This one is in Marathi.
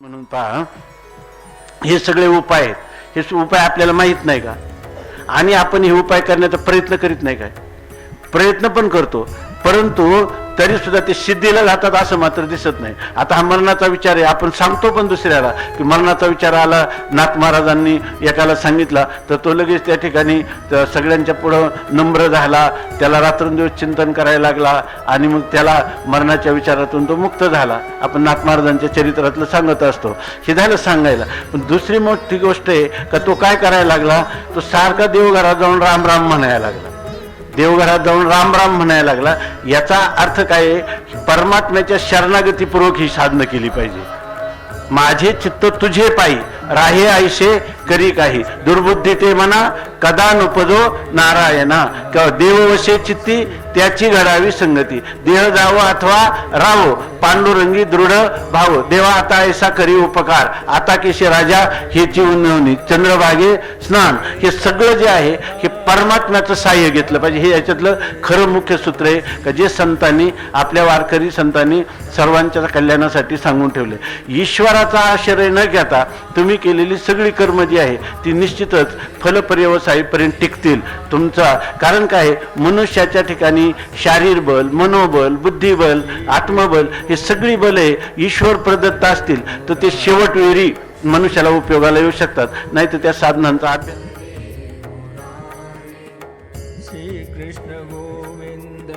म्हणून पहा हे. सगळे उपाय आहेत. हे उपाय आपल्याला माहीत नाही का? आणि आपण हे उपाय करण्याचा प्रयत्न करीत नाही काय? प्रयत्न पण करतो. परंतु तरी सुद्धा ते सिद्धीला जातात असं मात्र दिसत नाही. आता हा मरणाचा विचार आहे. आपण सांगतो पण दुसऱ्याला की मरणाचा विचार आला नाथ महाराजांनी एकाला सांगितला तर तो लगेच त्या ठिकाणी सगळ्यांच्या पुढं नम्र झाला. त्याला रात्रंदिवस चिंतन करायला लागला आणि मग त्याला मरणाच्या विचारातून तो मुक्त झाला. आपण नाथ महाराजांच्या चरित्रातलं सांगत असतो. हे झालं सांगायला. पण दुसरी मोठी गोष्ट आहे का तो काय करायला लागला? तो सारखा देवघरात जाऊन राम राम म्हणायला लागला. देवघरात जाऊन राम राम म्हणायला लागला. याचा अर्थ काय परमात्म्याच्या शरणागतीपूर्वक ही साधना केली पाहिजे. माझे चित्त तुझे पायी राहे आयशे करी काही. दुर्बुद्धी ते म्हणा कदा नुपदो नारायणा. किंवा देववशे चित्ती त्याची घडावी संगती. देह जावो अथवा राहो पांडुरंगी दृढ भाव. देवा आता ऐसा करी उपकार. आता केशी राजा हे उन्नवणी चंद्रभागे स्नान. हे सगळं जे आहे हे परमात्म्याचं सहाय्य घेतलं पाहिजे. हे याच्यातलं खरं मुख्य सूत्र आहे का जे संतांनी आपल्या वारकरी संतांनी सर्वांच्या कल्याणासाठी सांगून ठेवले. ईश्वराचा आश्रय न घेता तुम्ही केलेली सगळी कर्म जी आहे ती निश्चितच फलपर्यवसायीपर्यंत टिकतील. तुमचा कारण काय आहे? मनुष्याच्या ठिकाणी शारीर बल मनोबल बुद्धिबल आत्मबल हे सगळी बले ईश्वर प्रदत्त असतील. तर ते शेवटवेळी मनुष्याला उपयोगाला येऊ शकतात. नाही तर त्या साधनांचा अभ्यास कृष्णगोविन्द